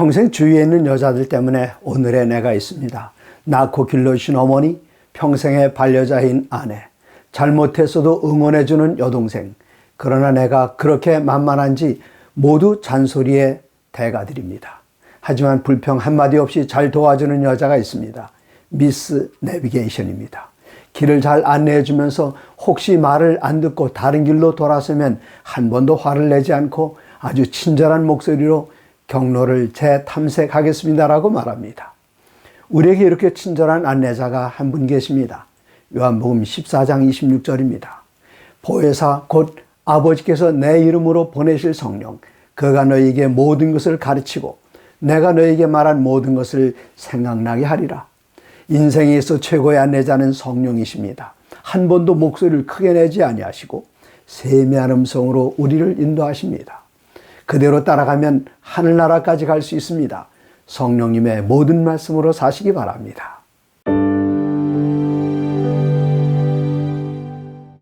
평생 주위에 있는 여자들 때문에 오늘의 내가 있습니다. 낳고 길러주신 어머니, 평생의 반려자인 아내, 잘못했어도 응원해주는 여동생. 그러나 내가 그렇게 만만한지 모두 잔소리의 대가들입니다. 하지만 불평 한마디 없이 잘 도와주는 여자가 있습니다. 미스 내비게이션입니다. 길을 잘 안내해 주면서 혹시 말을 안 듣고 다른 길로 돌아서면 한 번도 화를 내지 않고 아주 친절한 목소리로 경로를 재탐색하겠습니다라고 말합니다. 우리에게 이렇게 친절한 안내자가 한 분 계십니다. 요한복음 14장 26절입니다. 보혜사 곧 아버지께서 내 이름으로 보내실 성령 그가 너희에게 모든 것을 가르치고 내가 너희에게 말한 모든 것을 생각나게 하리라. 인생에 있어 최고의 안내자는 성령이십니다. 한 번도 목소리를 크게 내지 아니하시고 세미한 음성으로 우리를 인도하십니다. 그대로 따라가면 하늘나라까지 갈 수 있습니다. 성령님의 모든 말씀으로 사시기 바랍니다.